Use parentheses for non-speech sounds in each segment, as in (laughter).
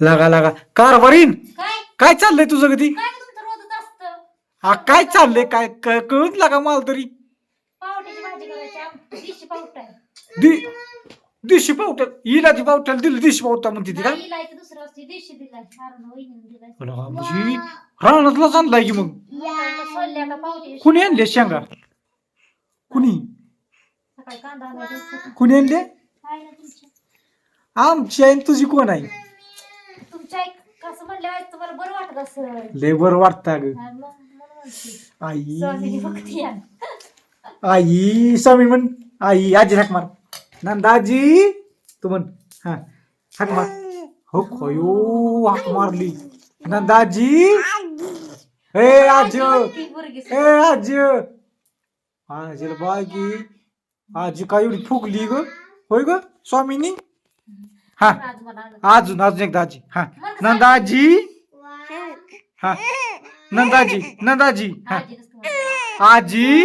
लागा लागा. कारभारीन काय? काय चाललंय तुझं कधी काय तुमचं रोजच असतं? हा काय चाललंय? काय क- कळत लागा मला तरी. पावट्याची भाजी करायची आम- दिशी पावटा आहे. दि दिशी पावट्या हिला ती पावट्याला दिली दिशी पावटा म्हणते ती का? नाही इलायची दुसरं असते दिशी दिलाय. कारण वहिनीने दिलाय. लागा, म्हणजे रानातलाच आणलाय की मग? सोलल्या का कुणी आणले शेंगा? कुणी? सकाळी कांदा आणायचा कुणी आणले? आहे ना तुमच्या आमची आहे आणि तुझी कोण आहे? तुमच्या एक कसं म्हणलं तुम्हाला बरं वाटत असं लय बरं वाटतं ग आई. भक्ती स्वामी म्हण. आई आजी हाक मार. नंदाजी तू म्हण. हा हाक मार. हो खयो हाक मारली. नंदाजी. ए आजी. ती ए आजी. आजीला बाय की आजी काय एवढी फुगली ग? होय ग स्वामीनी? हा. अजून अजून एकदा आजी. हा. नंदाजी? हा. नंदाजी नंदाजी. हा. आजी.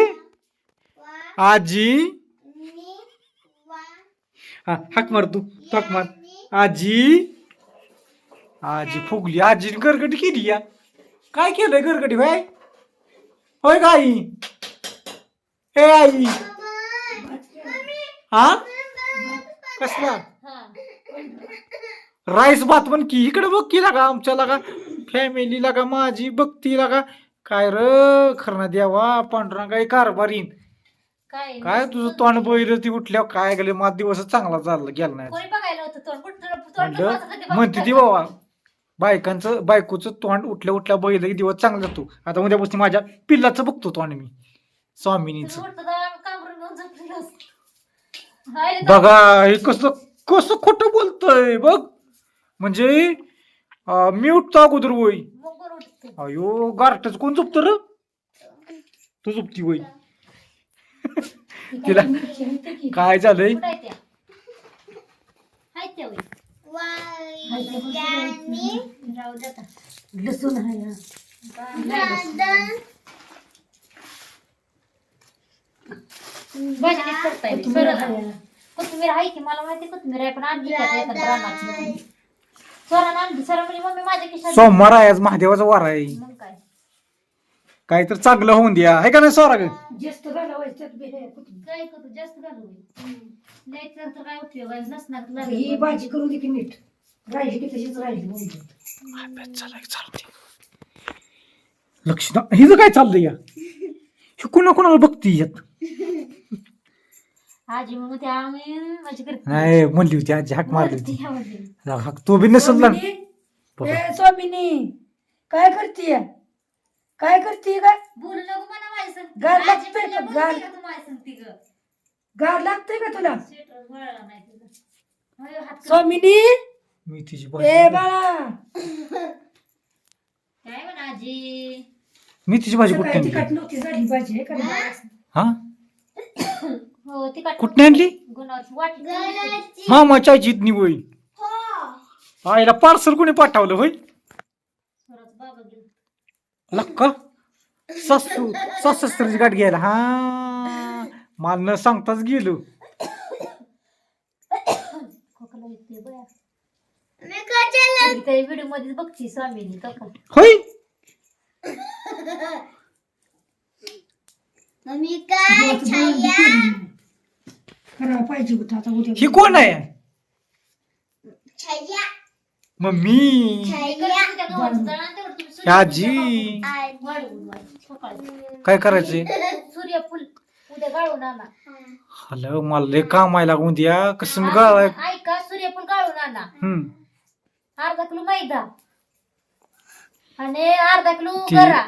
आजी? हा हाक मार तू. तू हाक मार. आजी? आजी फुगली. आजी गरगटी केली या. काय केलंय गरगटी भाई होय का आई? हे आई. हा? कसला? हा. राईस भात पण की इकडे बघ की लागा आमच्या लागा फॅमिली लागा माझी बघती लागा. काय र खरं देवा पांडुरंगाई कारभारीन काय काय तुझं तोंड बैल ती उठल्यावर काय गेले माझा दिवस चांगला चालला गेला नाही. कोणी बघायला होतं तोंड? कुठं तोंड म्हणलं म्हणते ती बाबा बायकांचं बायकोचं तोंड उठल्या उठल्या बैल की दिवस चांगला जातो आता उद्यापासून माझ्या पिल्लाचं बघतो तोंड मी स्वामिनीचं. उठतं तेव्हा आम्ही कांबरून घेऊन झोपलेलो असतो. हाय रे बघा हे कसं कसं खोटं बोलतय बघ. म्हणजे अं, मी उठतो अगोदर वय. अयो गारटच कोण झोपत र? तू झोपती वय. (laughs) तिला काय झालंय. लसूण. कोथिंबीर आहे की मला माहिती कोथिंबीर आहे पण आणली आणली सर म्हणजे मम्मी माझ्या खिशात सोमवार आहे आज महादेवाचा वार आहे. मग काय? काय तर चांगलं होऊन द्या. हे का नाही सोरा ग? जास्त घालावायचं बी हे कुठं. काय करू जास्त घालू नाही तर काय उपयोग आहे नसणार तर आता ही लागेल. भाजी करू दे की नीट. राहिली की तशीच राहिली म्हणजे लक्ष हिचं काय चाललंय या? हे कुणा कुणाला बघती यात? आजी मग त्या आम्ही माझी करते नाही म्हणली होती आजी हाक मारली करते होती ह्या. हाक तो बी नसेल ना स्वामिनी. ए, स्वामिनी काय करतीय काय करतीय काय बोलू नको मला माझी संगती. गार आजी म्हणल्या, का? बोलू गार. नका तू माझी संगती गं. गार लागतंय का तुला स्वेटर वळला नाही तुझा. होय, हात कर. स्वामिनी मी तिची ए भाजी बाळा काय म्हणा आजी मी तिची भाजी कुठे तिखट नव्हती झाली भाजी आहे का नाही? हा (coughs) हो ती कुठने आणली? गुणाची वाटी मामाच्या जितनी होई आईला पार्सल कोणी पाठवलं होय? बाबा गेलं लक्का. सासू गाठ घ्यायला. हा. मला न सांगताच गेलो. खोकला बया. व्हिडिओमध्ये बघती स्वामीनी तो का होय? करावं पाहिजे होतं. आता उद्या ही कोण आहे? मम्मी आजी. काय करायचंय सूर्यफूल उद्या गाळून आणा. हॅलो मला लय काम आहे लागून द्या कसं गाळाय ऐका सूर्यफूल गाळून आणा. हम्म. अर्धा किलो मैदा. आणि अर्धा किलो ती गरा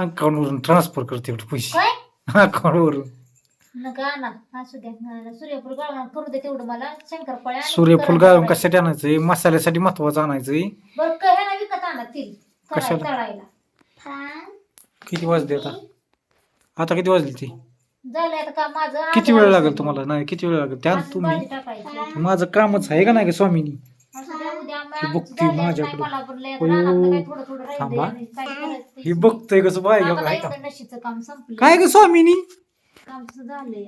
अकाउंटवरून ट्रान्सफर करते एवढे पैसे. काय? अकाउंटवरून नका आणा असू द्या सूर्यफूल गाळून करू दे तेवढं मला. शंकरपाळ्या आणि सूर्यफूल गरा गाळून करायचं. कशासाठी आणायचंय मसाल्यासाठी महत्वाचं आणायचंय बरं क- ह्याला विकत आणा तेल करायला, कशाला? तळायला. किती वाजले आता? आता किती वाजले ते? झालं आता का माझं. किती वेळ लागेल तुम्हाला? नाही किती वेळ लागेल? त्या तुम्ही. भाजी टाकायची. माझं कामच आहे का नाही का स्वामीनी? असं द्या उद्या ही बघती झालं नाही माझ्याकडे. मला पण लय आता अयो. रानातलं काय थोडं थोडं राहिलंय. थांबा. काय करायचं. ही बघतोय कसं बाय आता काय काय एवढं नशीचं काम संपलं. काय ग स्वामिनी? झालंय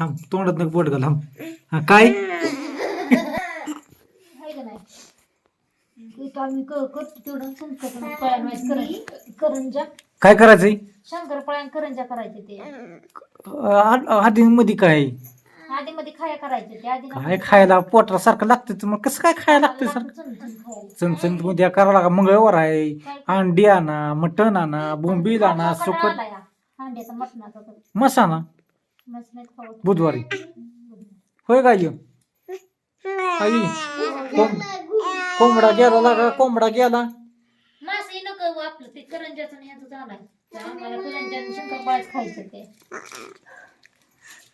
थांब तोंडात नका बोट घाल थांब. हा, काय? हाय का नाही? ते तर आम्ही क- करतो तेवढं. तुमच्याकडून पळ्या माहीत करायचं. करंजा. काय करायचंय? शंकर पळ्या करंजा करायचे ते. आधी मध्ये काय? आधी मध्ये खाया करायचे ते. आधी काय खायला? पोटाला सारखं लागतं मग कसं काय खायला लागतं सारखं? चमचम उद्या करावं लागा मंगळवार आहे. अंडी आणा मटण आणा बोंबील आणा सुकट अंड्याचा मटणाचा मसाना खाऊ बुधवारी. होय का आई कोंब- कोंबडा गेला लागा कोंबडा गेला? मासे नको आपलं ते करंजाचं आणि ह्याचं झालाय. ते आम्हाला करंजा आणि शंकरपाळ्याच खायचं ते.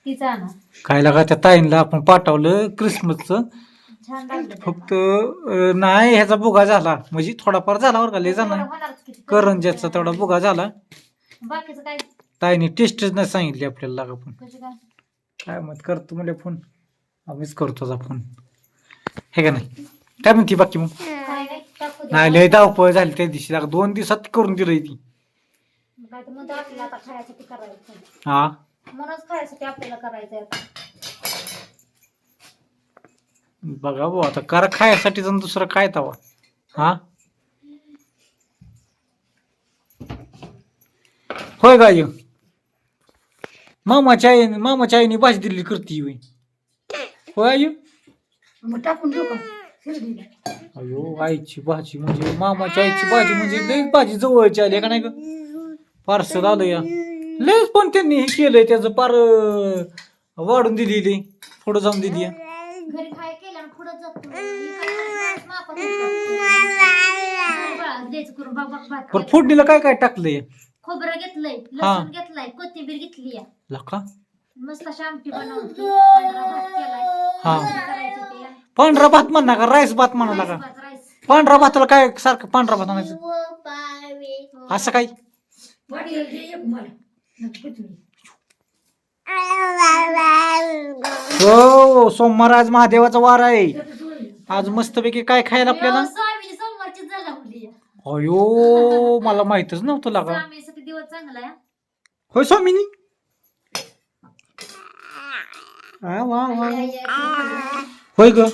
तिचं आणा. काय लागा त्या ताईंला आपण पाठवलं क्रिसमसचं? छान लागलं फक्त अं, नाही ह्याचा बुगा झाला. म्हणजे थोडाफार झाला बरं का लय झाला. होणारच. करंजाचा तेवढा बुगा झाला. बाकीचं काय? ताईने टेस्टच नाही सांगितली आपल्याला लागा पण कशी काय? काय मत? करतो म्हणजे फोन आम्हीच करतो तुझा फोन हे का नाही? काय म्हणते बाकी मग? काय नाही टाकू दे. नाही लय धावपळ झाली त्या दिवशी. लागा दोन दिवसात करून दिलंय ती. काय तर म्हणतो आपल्याला आता खायसाठी करायचं. हा? म्हणूनच खायसाठी आपल्याला करायचं आता. बघा भाऊ आता करा खायसाठी तर दुसरं काय तवा. हा? होय गाय मामाच्या आईने मामाच्या आईने भाजी दिलेली करती होय. होय आयु मग टाकून देऊ का? शिर्डीला. अयो आईची भाजी म्हणजे मामाच्या आईची भाजी म्हणजे लय भाजी जवळची आली का नाही ग? पार्सल आलं या. लयच पण त्यांनी हे केलंय त्याचं पार अं, वाढून दिलेली. पुढं जाऊन दिली या. घरी खाय केलं आणि पुढे जातो मापात द्यायचं करून बघ बघ भात बरं फोडणीला काय काय टाकलंय? खोबरं घेतलंय हा. लसूण घेतलाय कोथिंबीर घेतली लका मस्त अशी आमटी बनवली (laughs) पांढरा भात केलाय हा. भाकरी करायची ते या. पांढरा भात म्हणा का राईस भात म्हणा राईस का भात, राईस. पांढरा भाताला काय सारखं पांढरा भात आणायचं हो. असं काय वाटीला दे एक मला नको तुम्ही. (laughs) हो सोमवार आज महादेवाचा वार आहे त्याचं सोडलं. आज मस्तपैकी काय खायला आपल्याला अयो, स्वामीची सोमवारची झाला मुली या. अयो मला माहितच नव्हतं लागा चांगला होय स्वामिनी? आ, वा, वा, वा. होय ग.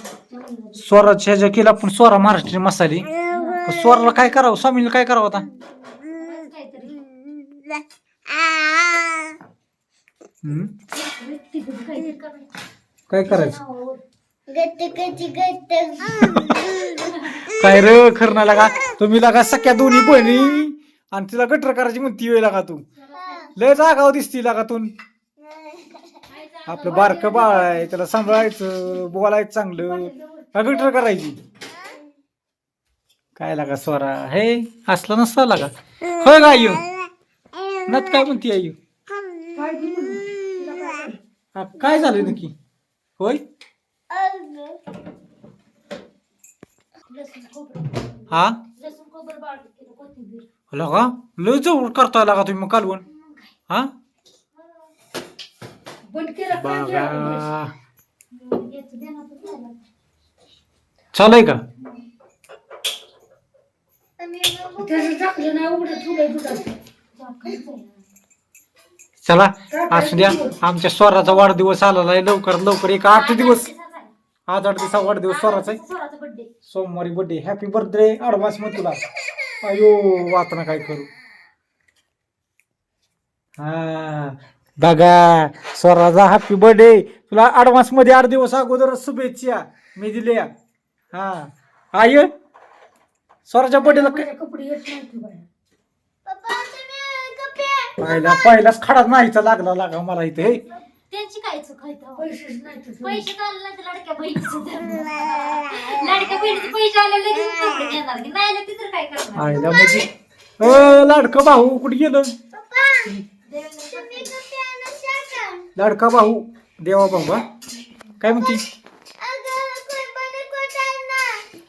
स्वराच्या ह्याच्या केला आपण स्वरा महाराष्ट्रीयन मसाले. पण स्वराला काय करावं? स्वामीला काय करावं आता? काहीतरी. हम्म? काहीतरी करायचं. काय करायचं. काय र खरं लागा. तुम्ही लागा सख्या दोन्ही बहिणी. आणि तिला गटर करायची म्हणती वेळ लागा तू. लय जागाव दिसती लागा तू आपलं बारकं बाळ आहे त्याला सांभाळायचं बोलायचं चांगलं. का गटर करायची. काय लागा स्वरा? हे असला नसता लागा. होय का आयु? नत काय म्हणती आयु? काय. हा, झालं नक्की? होय? लसूण खोबरं हा कोथिंबीर लगा लय जवळ करता लागा तुम्ही मग कालवण हा राहत. चालय का. चला असू द्या आमच्या स्वराचा वाढदिवस आलेला आहे लवकर लवकर एक आठ दिवस आज आठ दिवसा वाढदिवस स्वराचा आहे सोमवारी बर्थडे हॅपी बर्थडे ऍडव्हान्स मग तुला अयो वातना काय करू? हा. बघा स्वराचा हॅपी बर्थडे तुला ऍडव्हान्समध्ये आठ दिवस अगोदर शुभेच्छा मी दिल्या. हा. आय स्वराच्या बर्थडेला माझे कपडे येत नाही तू बाहेर. पहिला पहिलाच खडा नाहीचा लागला लागा मला इथे. त्यांची काय चूक आहे तेव्हा? पैसेच नाही तर पैसे नाही तर लाडक्या बहिणीचं. (laughs) लाडक्या बहिणीचे पैसे आले लगेच घेणार की नाही आले ते तर काय करणार? आईला म्हणजे अ लाडकं भाऊ कुठे गेलं? लाडका भाऊ देवा भाऊ हा? काय म्हणती?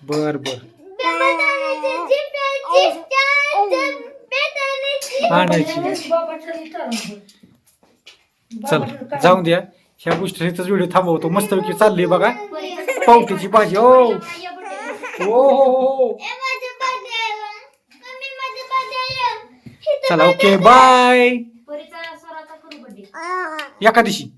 बर बर. आणायची. चला जाऊन द्या. ह्या गोष्टी व्हिडिओ थांबवतो. मस्तपैकी चालली बघा. पावट्याची भाजी हो. हो हो हो चला ओके बाय परीचा स्वराचा करू बर्थडे एका दिवशी